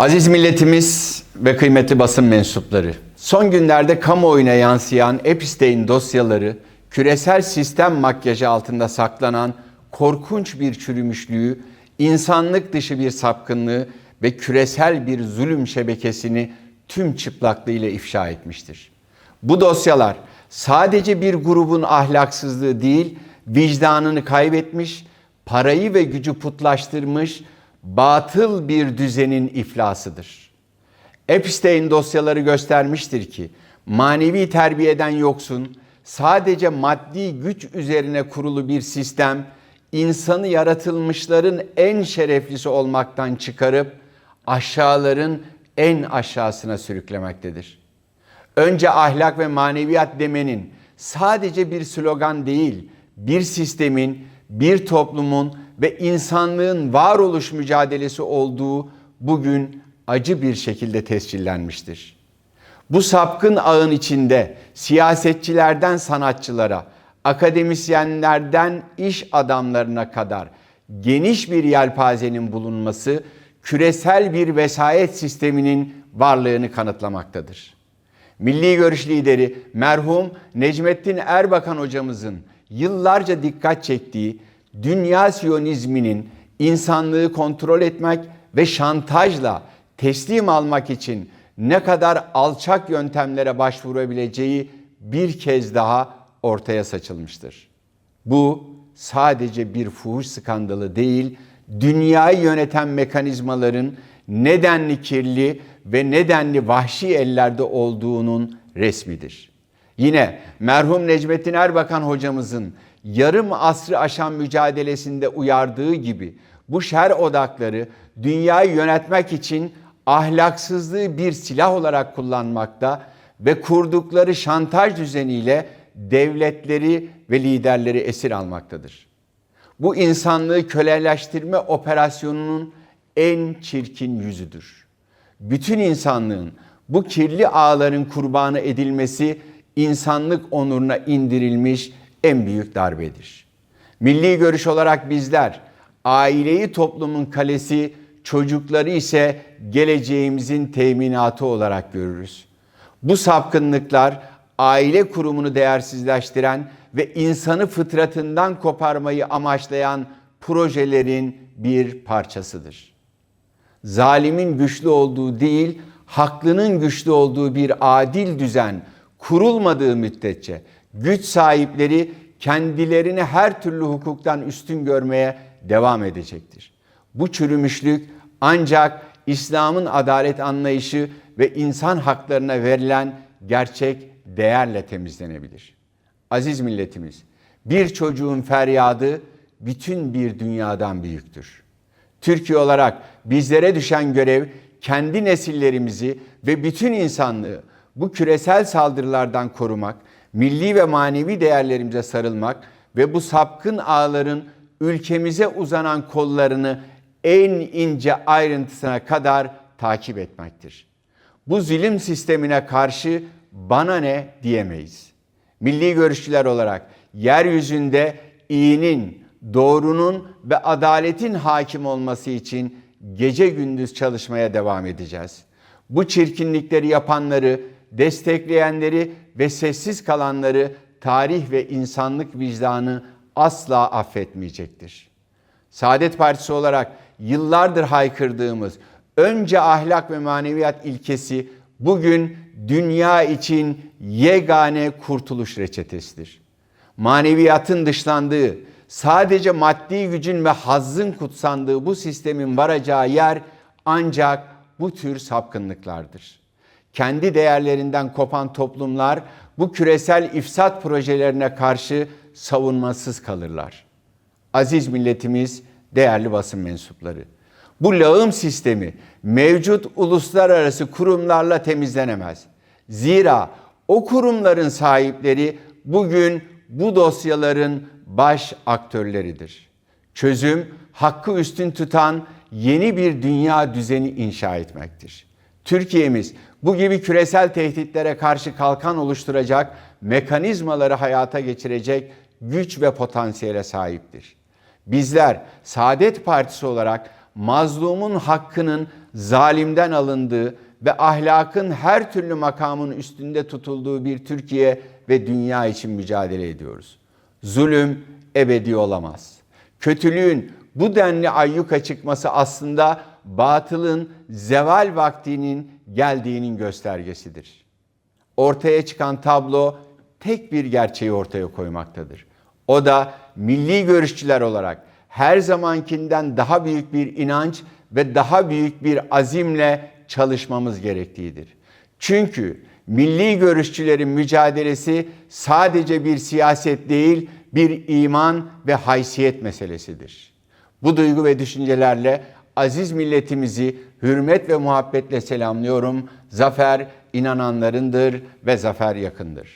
Aziz milletimiz ve kıymetli basın mensupları, son günlerde kamuoyuna yansıyan Epstein dosyaları, küresel sistem makyajı altında saklanan korkunç bir çürümüşlüğü, insanlık dışı bir sapkınlığı ve küresel bir zulüm şebekesini tüm çıplaklığıyla ifşa etmiştir. Bu dosyalar sadece bir grubun ahlaksızlığı değil, vicdanını kaybetmiş, parayı ve gücü putlaştırmış, batıl bir düzenin iflasıdır. Epstein dosyaları göstermiştir ki manevi terbiyeden yoksun, sadece maddi güç üzerine kurulu bir sistem insanı yaratılmışların en şereflisi olmaktan çıkarıp aşağıların en aşağısına sürüklemektedir. Önce ahlak ve maneviyat demenin sadece bir slogan değil, bir sistemin, bir toplumun ve insanlığın varoluş mücadelesi olduğu bugün acı bir şekilde tescillenmiştir. Bu sapkın ağın içinde siyasetçilerden sanatçılara, akademisyenlerden iş adamlarına kadar geniş bir yelpazenin bulunması küresel bir vesayet sisteminin varlığını kanıtlamaktadır. Milli Görüş lideri merhum Necmettin Erbakan hocamızın yıllarca dikkat çektiği dünya siyonizminin insanlığı kontrol etmek ve şantajla teslim almak için ne kadar alçak yöntemlere başvurabileceği bir kez daha ortaya saçılmıştır. Bu sadece bir fuhuş skandalı değil, dünyayı yöneten mekanizmaların nedenli kirli ve nedenli vahşi ellerde olduğunun resmidir. Yine merhum Necmettin Erbakan hocamızın yarım asrı aşan mücadelesinde uyardığı gibi bu şer odakları dünyayı yönetmek için ahlaksızlığı bir silah olarak kullanmakta ve kurdukları şantaj düzeniyle devletleri ve liderleri esir almaktadır. Bu insanlığı köleleştirme operasyonunun en çirkin yüzüdür. Bütün insanlığın bu kirli ağların kurbanı edilmesi insanlık onuruna indirilmiş en büyük darbedir. Milli görüş olarak bizler aileyi toplumun kalesi, çocukları ise geleceğimizin teminatı olarak görürüz. Bu sapkınlıklar aile kurumunu değersizleştiren ve insanı fıtratından koparmayı amaçlayan projelerin bir parçasıdır. Zalimin güçlü olduğu değil, haklının güçlü olduğu bir adil düzen kurulmadığı müddetçe güç sahipleri kendilerini her türlü hukuktan üstün görmeye devam edecektir. Bu çürümüşlük ancak İslam'ın adalet anlayışı ve insan haklarına verilen gerçek değerle temizlenebilir. Aziz milletimiz, bir çocuğun feryadı bütün bir dünyadan büyüktür. Türkiye olarak bizlere düşen görev kendi nesillerimizi ve bütün insanlığı bu küresel saldırılardan korumak, milli ve manevi değerlerimize sarılmak ve bu sapkın ağların ülkemize uzanan kollarını en ince ayrıntısına kadar takip etmektir. Bu zilim sistemine karşı bana ne diyemeyiz. Milli görüşçüler olarak yeryüzünde iyinin, doğrunun ve adaletin hakim olması için gece gündüz çalışmaya devam edeceğiz. Bu çirkinlikleri yapanları, destekleyenleri ve sessiz kalanları tarih ve insanlık vicdanı asla affetmeyecektir. Saadet Partisi olarak yıllardır haykırdığımız önce ahlak ve maneviyat ilkesi bugün dünya için yegane kurtuluş reçetesidir. Maneviyatın dışlandığı, sadece maddi gücün ve hazzın kutsandığı bu sistemin varacağı yer ancak bu tür sapkınlıklardır. Kendi değerlerinden kopan toplumlar bu küresel ifsat projelerine karşı savunmasız kalırlar. Aziz milletimiz, değerli basın mensupları. Bu lağım sistemi mevcut uluslararası kurumlarla temizlenemez. Zira o kurumların sahipleri bugün bu dosyaların baş aktörleridir. Çözüm hakkı üstün tutan yeni bir dünya düzeni inşa etmektir. Türkiye'miz bu gibi küresel tehditlere karşı kalkan oluşturacak mekanizmaları hayata geçirecek güç ve potansiyele sahiptir. Bizler Saadet Partisi olarak mazlumun hakkının zalimden alındığı ve ahlakın her türlü makamın üstünde tutulduğu bir Türkiye ve dünya için mücadele ediyoruz. Zulüm ebedi olamaz. Kötülüğün bu denli ayyuka çıkması aslında batılın zeval vaktinin geldiğinin göstergesidir. Ortaya çıkan tablo tek bir gerçeği ortaya koymaktadır. O da milli görüşçüler olarak her zamankinden daha büyük bir inanç ve daha büyük bir azimle çalışmamız gerektiğidir. Çünkü milli görüşçülerin mücadelesi sadece bir siyaset değil, bir iman ve haysiyet meselesidir. Bu duygu ve düşüncelerle aziz milletimizi hürmet ve muhabbetle selamlıyorum. Zafer inananlarındır ve zafer yakındır.